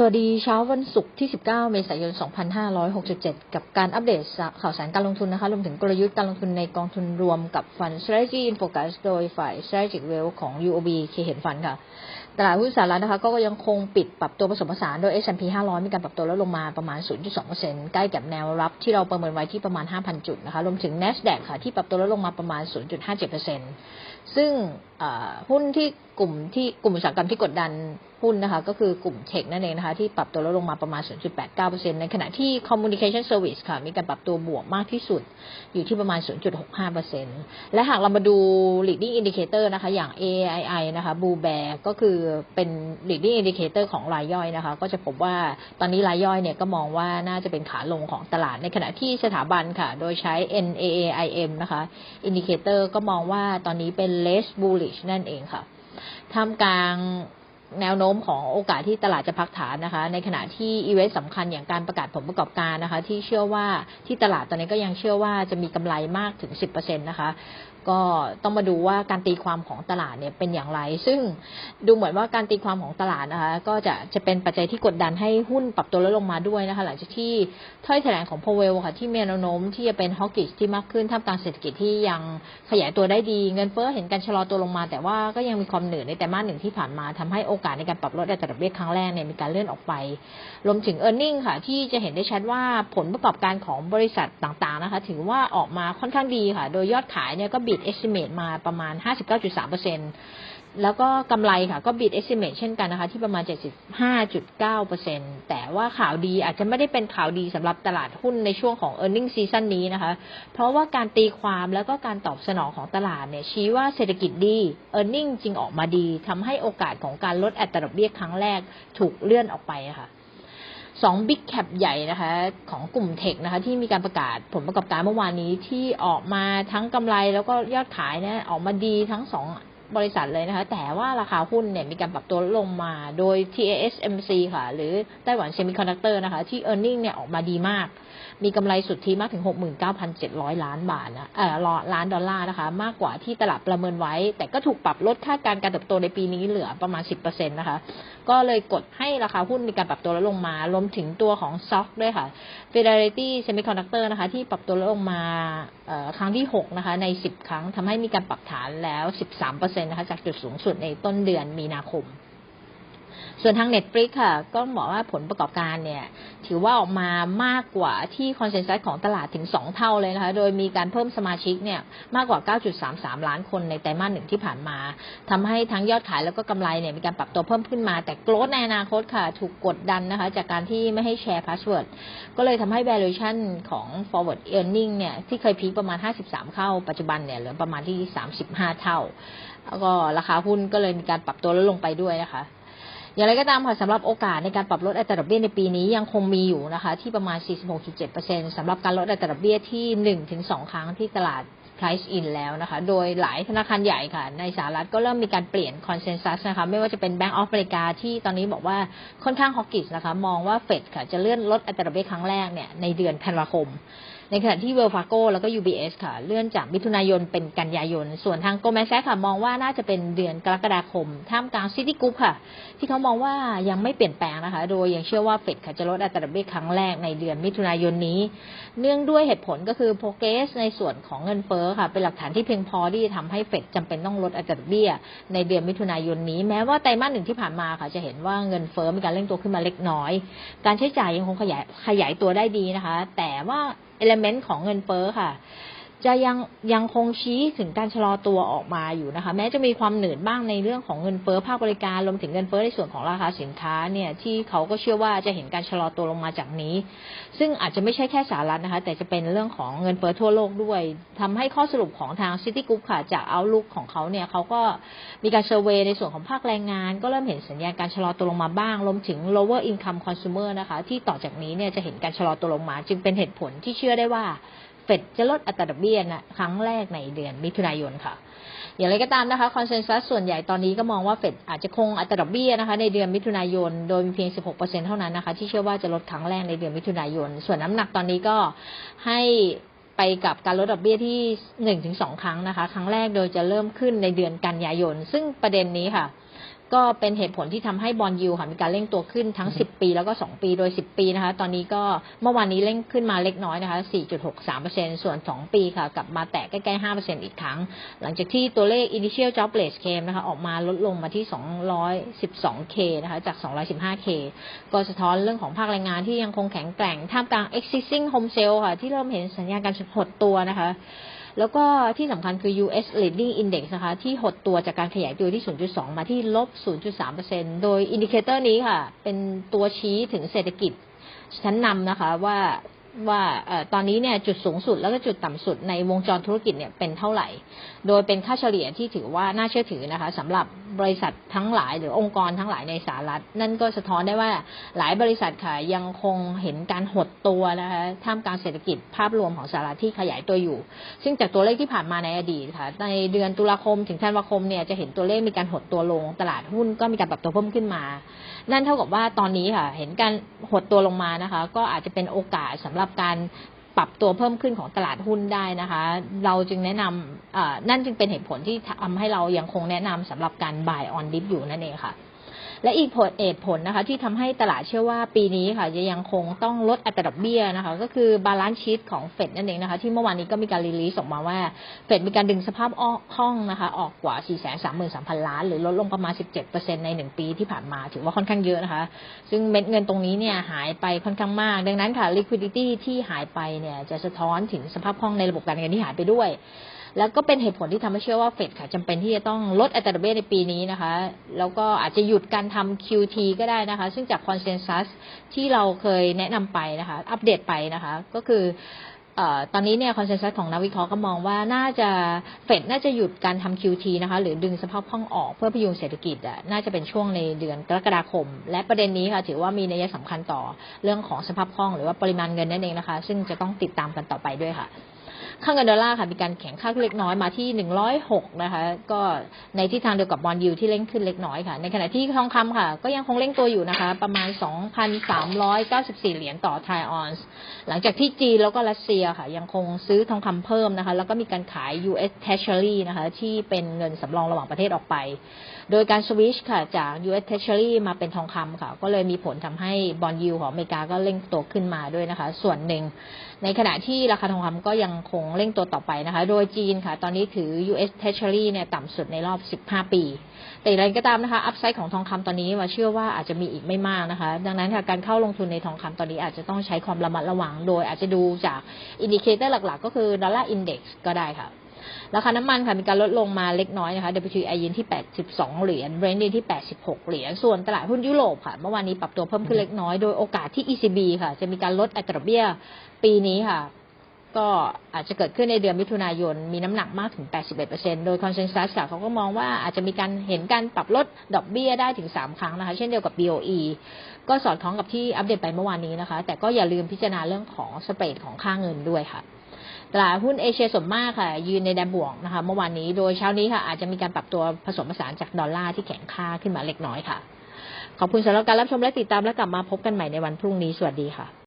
สวัสดีเช้าวันศุกร์ที่ 19 เมษายน 2567 กับการอัปเดตข่าวสารการลงทุนนะคะ รวมถึงกลยุทธ์การลงทุนในกองทุนรวมกับฟัน Strategy in Focus โดยฝ่าย Strategic Wealth ของ UOB เคเห็นฟันค่ะ ตลาดหุ้นสหรัฐนะคะ ก็ยังคงปิดปรับตัวผสมผสานโดย S&P 500 มีการปรับตัวลดลงมาประมาณ 0.2%ใกล้กับแนวรับที่เราประเมินไว้ที่ประมาณ 5,000 จุดนะคะ รวมถึง NASDAQ ค่ะที่ปรับตัวลดลงมาประมาณ 0.57% ซึ่งหุ้นที่กลุ่มที่กลุ่มอุตสาหกรรมที่กดดันหุ้นนะคะก็คือกลุ่มเทคนั่นเองนะคะที่ปรับตัวลดลงมาประมาณ 0.89%ในขณะที่ Communication Service ค่ะมีการปรับตัวบวกมากที่สุดอยู่ที่ประมาณ 0.65%และหากเรามาดู leading indicator นะคะอย่าง AII นะคะ Blue Bear ก็คือเป็น leading indicator ของรายย่อยนะคะก็จะพบว่าตอนนี้รายย่อยเนี่ยก็มองว่าน่าจะเป็นขาลงของตลาดในขณะที่สถาบันค่ะ โดยใช้ NAAIM นะคะ indicator ก็มองว่าตอนนี้เป็น less bullish นั่นเองค่ะท่ามกลาง แนวโน้มของโอกาสที่ตลาดจะพักฐานนะคะ ในขณะที่อีเวนต์สำคัญอย่างการประกาศผลประกอบการนะคะ ที่เชื่อว่าที่ตลาดตอนนี้ก็ยังเชื่อว่าจะมีกำไรมากถึง 10%นะคะ ก็ต้องมาดูว่าการตีความของตลาดเนี่ยเป็นอย่างไร ซึ่งดูเหมือนว่าการตีความของตลาดนะคะ ก็จะจะเป็นปัจจัยที่กดดันให้หุ้นปรับตัวลดลงมาด้วยนะคะ หลังจากที่ถ้อยแถลงของพเวลค่ะที่มีแนวโน้มที่จะเป็นฮอกกิชที่มากขึ้นท่ามกลางเศรษฐกิจที่ยังขยายตัวได้ดีเงินเฟ้อเห็นการชะลอตัวลงมา แต่ว่าก็ยังมีความเหนื่อยในแต่มาสหนึ่งที่ผ่านมาทำให้โอกาสในการปรับลดอัตราดอกเบี้ยครั้งแรกเนี่ยมีการเลื่อนออกไป รวมถึง e a r n i n g ค่ะ ที่จะเห็นได้ชัดว่าผลประกอบการของบริษัทต่างๆนะคะ ถือว่าออกมาค่อนข้างดีค่ะ โดยยอดขายเนี่ยก็บีด estimate มาประมาณ 59.3% แล้วก็กำไรค่ะก็บิด estimate เช่นกันนะคะ ที่ประมาณ 75.9%แต่ว่าข่าวดีอาจจะไม่ได้เป็นข่าวดีสำหรับตลาดหุ้นในช่วงของ e a r n i n g ็ season นี้นะคะ เพราะว่าการตีความแล้วก็การตอบสนองของตลาดเนี่ยชี้ว่าเศรษฐกิจดี e a r n i n g จริงออกมาดีทำให้โอกาสของการลดอัตราดอกเบี้ยครั้งแรกถูกเลื่อนออกไปค่ะสองบิ๊กแคปใหญ่นะคะของกลุ่มเทคนะคะที่มีการประกาศผลประกอบการเมื่อวานนี้ที่ออกมาทั้งกำไรแล้วก็ยอดขายเนี่ยออกมาดีทั้งสอง บริษัทเลยนะคะ แต่ว่าราคาหุ้นเนี่ยมีการปรับตัวลงมาโดย TASMC ค่ะ หรือไต้หวันเซมิคอนดักเตอร์นะคะ ที่ e a r n i n g เนี่ยออกมาดีมาก มีกำไรสุทธิมากถึง 69,700 ล้านบาทนะเออล้านดอลลาร์นะคะ มากกว่าที่ตลาดประเมินไว้ แต่ก็ถูกปรับลดคาดการการเติบโตในปีนี้เหลือประมาณ 10%นะคะ ก็เลยกดให้ราคาหุ้นมีการปรับตัวลดลงมารวมถึงตัวของซ็อกด้วยค่ะ Fidelity Semiconductor นะคะ ที่ปรับตัวลดลงมาครั้งที่ 6 นะคะ ใน 10 ครั้งทำให้มีการปรับฐานแล้ว 13%นะคะ จากจุดสูงสุดในต้นเดือนมีนาคม ส่วนทาง Netflix ค่ะ ก็บอกว่าผลประกอบการเนี่ย ถือว่าออกมามากกว่าที่คอนเซนแซสของตลาดถึง 2 เท่าเลยนะคะ โดยมีการเพิ่มสมาชิกเนี่ยมากกว่า 9.33 ล้านคนในไตรมาสหนึ่งที่ผ่านมาทำให้ทั้งยอดขายแล้วก็กำไรเนี่ยมีการปรับตัวเพิ่มขึ้นมา แต่โกลดในอนาคตค่ะ ถูกกดดันนะคะ จากการที่ไม่ให้แชร์พาสเวิร์ดก็เลยทำให้ valuation ของ forward earning เนี่ยที่เคยพีคประมาณ 53เข้าปัจจุบันเนี่ยเหลือประมาณที่ 35 เท่าแล้วก็ราคาหุ้นก็เลยมีการปรับตัวลดลงไปด้วยนะคะ อย่างไรก็ตามค่ะสำหรับโอกาสในการปรับลดอัตราดอกเบี้ยในปีนี้ยังคงมีอยู่นะคะ ที่ประมาณ 46.7%สำหรับการลดอัตราดอกเบี้ยที่ 1-2 ครั้งที่ตลาด price in แล้วนะคะ โดยหลายธนาคารใหญ่ค่ะ ในสหรัฐก็เริ่มมีการเปลี่ยน consensus นะคะ ไม่ว่าจะเป็น Bank of America ที่ตอนนี้บอกว่าค่อนข้างฮอกกิสนะคะ มองว่าเฟดค่ะจะเลื่อนลดอัตราดอกเบี้ยครั้งแรกเนี่ยในเดือนธันวาคม ในขณะที่เวลฟาโกแล้วก็ UBS ค่ะ เลื่อนจากมิถุนายนเป็นกันยายน ส่วนทางโกลแมนแซกค่ะ มองว่าน่าจะเป็นเดือนกรกฎาคม ท่ามกลางซิตี้กรุ๊ปค่ะ ที่เขามองว่ายังไม่เปลี่ยนแปลงนะคะ โดยยังเชื่อว่าเฟดค่ะจะลดอัตราดอกเบี้ยครั้งแรกในเดือนมิถุนายนนี้ เนื่องด้วยเหตุผลก็คือโปรเกสในส่วนของเงินเฟ้อค่ะ เป็นหลักฐานที่เพียงพอที่จะทำให้เฟดจำเป็นต้องลดอัตราดอกเบี้ย ในเดือนมิถุนายนนี้ แม้ว่าไตรมาสหนึ่งที่ผ่านมาค่ะจะเห็นว่าเงินเฟ้อมีการเร่งตัวขึ้นมาเล็กน้อย การใช้จ่ายยังคงขยายขยายตัวได้ดีนะคะ แต่ว่า เอลเมนต์ของเงินเฟ้อค่ะ จะยังยังคงชี้ถึงการชะลอตัวออกมาอยู่นะคะ แม้จะมีความเหนื่อยบ้างในเรื่องของเงินเฟ้อภาคบริการรวมถึงเงินเฟ้อในส่วนของราคาสินค้าเนี่ยที่เขาก็เชื่อว่าจะเห็นการชะลอตัวลงมาจากนี้ ซึ่งอาจจะไม่ใช่แค่สหรัฐนะคะ แต่จะเป็นเรื่องของเงินเฟ้อทั่วโลกด้วยทำให้ข้อสรุปของทางซิตี้กรุ๊ปค่ะจากเอาลุกของเขาเนี่ยเขาก็มีการเซอร์เวยในส่วนของภาคแรงงาน ก็เริ่มเห็นสัญญาณการชะลอตัวลงมาบ้างรวมถึง lower income consumer นะคะ ที่ต่อจากนี้เนี่ยจะเห็นการชะลอตัวลงมา จึงเป็นเหตุผลที่เชื่อได้ว่า เฟดจะลดอัตราดอกเบี้ยนะครั้งแรกในเดือนมิถุนายนค่ะ อย่างไรก็ตามนะคะคอนเซนแซสส่วนใหญ่ตอนนี้ก็มองว่าเฟดอาจจะคงอัตราดอกเบี้ยนะคะในเดือนมิถุนายน โดยมีเพียง 16%เท่านั้นนะคะที่เชื่อว่าจะลดครั้งแรกในเดือนมิถุนายน ส่วนน้ำหนักตอนนี้ก็ให้ไปกับการลดดอกเบี้ยที่หนึ่งถึงสองครั้งนะคะ ครั้งแรกโดยจะเริ่มขึ้นในเดือนกันยายน ซึ่งประเด็นนี้ค่ะ ก็เป็นเหตุผลที่ทำให้บอลยูค่ะมีการเร่งตัวขึ้นทั้ง 10 ปีแล้วก็ 2 ปีโดย 10 ปีนะคะ ตอนนี้ก็เมื่อวานนี้เร่งขึ้นมาเล็กน้อยนะคะ 4.63%ส่วน 2 ปีค่ะกลับมาแตะใกล้ๆ 5%อีกครั้ง หลังจากที่ตัวเลข initial jobless claim นะคะออกมาลดลงมาที่ 212k นะคะจาก 215k ก็สะท้อนเรื่องของภาคแรงงานที่ยังคงแข็งแกร่งท่ามกลาง existing home sale ค่ะที่เริ่มเห็นสัญญาณการหดตัวนะคะแล้วก็ที่สำคัญคือ US Leading Index นะคะ ที่หดตัวจากการขยายตัวที่ 0.2 มาที่ลบ0.3%โดยอินดิเคเตอร์นี้ค่ะ เป็นตัวชี้ถึงเศรษฐกิจชั้นนำนะคะว่าว่าตอนนี้เนี่ยจุดสูงสุดแล้วก็จุดต่ำสุดในวงจรธุรกิจเนี่ยเป็นเท่าไหร่ โดยเป็นค่าเฉลี่ยที่ถือว่าน่าเชื่อถือนะคะสำหรับ บริษัททั้งหลายหรือองค์กรทั้งหลายในสหรัฐ นั่นก็สะท้อนได้ว่าหลายบริษัทค่ะยังคงเห็นการหดตัวนะคะท่ามกลางเศรษฐกิจภาพรวมของสหรัฐที่ขยายตัวอยู่ ซึ่งจากตัวเลขที่ผ่านมาในอดีตค่ะในเดือนตุลาคมถึงธันวาคมเนี่ยจะเห็นตัวเลขมีการหดตัวลง ตลาดหุ้นก็มีการปรับตัวเพิ่มขึ้นมา นั่นเท่ากับว่าตอนนี้ค่ะเห็นการหดตัวลงมานะคะ ก็อาจจะเป็นโอกาสสำหรับการ ปรับตัวเพิ่มขึ้นของตลาดหุ้นได้นะคะ เราจึงแนะนำนั่นจึงเป็นเหตุผลที่ทำให้เรายังคงแนะนำสำหรับการ buy on dip อยู่นั่นเองค่ะ และอีกผลเหตุผลนะคะ ที่ทำให้ตลาดเชื่อว่าปีนี้ค่ะจะยังคงต้องลดอัตราดอกเบี้ยนะคะ ก็คือบาลานซ์ชีตของเฟดนั่นเองนะคะ ที่เมื่อวานนี้ก็มีการรีลีสออกมาว่า เฟดมีการดึงสภาพคล่องนะคะ ออกกว่า 433,000 ล้าน หรือลดลงประมาณ 17%ใน 1 ปีที่ผ่านมาถือว่าค่อนข้างเยอะนะคะ ซึ่งเม็ดเงินตรงนี้เนี่ยหายไปค่อนข้างมาก ดังนั้นค่ะ liquidity ที่หายไปเนี่ยจะสะท้อนถึงสภาพคล่องในระบบการเงินที่หายไปด้วย แล้วก็เป็นเหตุผลที่ทำให้เชื่อว่าเฟดค่ะจำเป็นที่จะต้องลดอัตราดอกเบี้ยในปีนี้นะคะ แล้วก็อาจจะหยุดการทำ QT ก็ได้นะคะ ซึ่งจากคอนเซนแซสที่เราเคยแนะนำไปนะคะ อัปเดตไปนะคะ ก็คือเออตอนนี้เนี่ยคอนเซนแซสของนักวิเคราะห์ก็มองว่าน่าจะเฟดน่าจะหยุดการทำ QT นะคะ หรือดึงสภาพคล่องออกเพื่อพยุงเศรษฐกิจอะน่าจะเป็นช่วงในเดือนกรกฎาคม และประเด็นนี้ค่ะถือว่ามีนัยสำคัญต่อเรื่องของสภาพคล่องหรือว่าปริมาณเงินนั่นเองนะคะ ซึ่งจะต้องติดตามกันต่อไปด้วยค่ะ ค่าเงินดอลลาร์ค่ะมีการแข็งค่าเล็กน้อยมาที่ 106 นะคะ ก็ในทิศทางเดียวกับบอลยูที่เร่งขึ้นเล็กน้อยค่ะ ในขณะที่ทองคำค่ะ ก็ยังคงเร่งตัวอยู่นะคะ ประมาณ 2,394 เหรียญต่อทออนซ์หลังจากที่จีนแล้วก็รัสเซียค่ะ ยังคงซื้อทองคำเพิ่มนะคะ แล้วก็มีการขาย US Treasury นะคะ ที่เป็นเงินสำรองระหว่างประเทศออกไป โดยการสวิชค่ะจาก US Treasury มาเป็นทองคำค่ะ ก็เลยมีผลทำให้บอลยูของอเมริกาก็เร่งตัวขึ้นมาด้วยนะคะ ส่วนหนึ่ง ในขณะที่ราคาทองคำก็ยังคงเร่งตัวต่อไปนะคะ โดยจีนค่ะ ตอนนี้ถือ US Treasury เนี่ยต่ำสุดในรอบ 15 ปี แต่อย่างไรก็ตามนะคะอัพไซด์ของทองคำตอนนี้ว่าเชื่อว่าอาจจะมีอีกไม่มากนะคะ ดังนั้นค่ะการเข้าลงทุนในทองคำตอนนี้อาจจะต้องใช้ความระมัดระวัง โดยอาจจะดูจากอินดิเคเตอร์หลักๆ ก็คือดอลลาร์อินเด็กซ์ก็ได้ค่ะราคาน้ำมันค่ะมีการลดลงมาเล็กน้อยนะคะ WTI ยืนที่ 82 เหรียญ Brent ยืนที่ 86 เหรียญ ส่วนตลาดหุ้นยุโรปค่ะ เมื่อวานนี้ปรับตัวเพิ่มขึ้นเล็กน้อย โดยโอกาสที่ ECB ค่ะ จะมีการลดอัตราเบี้ยปีนี้ค่ะ ก็อาจจะเกิดขึ้นในเดือนมิถุนายน มีน้ำหนักมากถึง 81%โดยคอนเซนแซสเขาก็มองว่าอาจจะมีการเห็นการปรับลดดอกเบี้ยได้ถึง 3 ครั้งนะคะ เช่นเดียวกับ BOE ก็สอดคล้องกับที่อัปเดตไปเมื่อวานนี้นะคะ แต่ก็อย่าลืมพิจารณาเรื่องของสเปรดของค่าเงินด้วยค่ะตลาดหุ้นเอเชียส่วนมากค่ะ ยืนในแดนบวกนะคะเมื่อวานนี้โดยเช้านี้ค่ะ อาจจะมีการปรับตัวผสมผสานจากดอลลาร์ที่แข็งค่าขึ้นมาเล็กน้อยค่ะ ขอบคุณสำหรับการรับชมและติดตามและกลับมาพบกันใหม่ในวันพรุ่งนี้สวัสดีค่ะ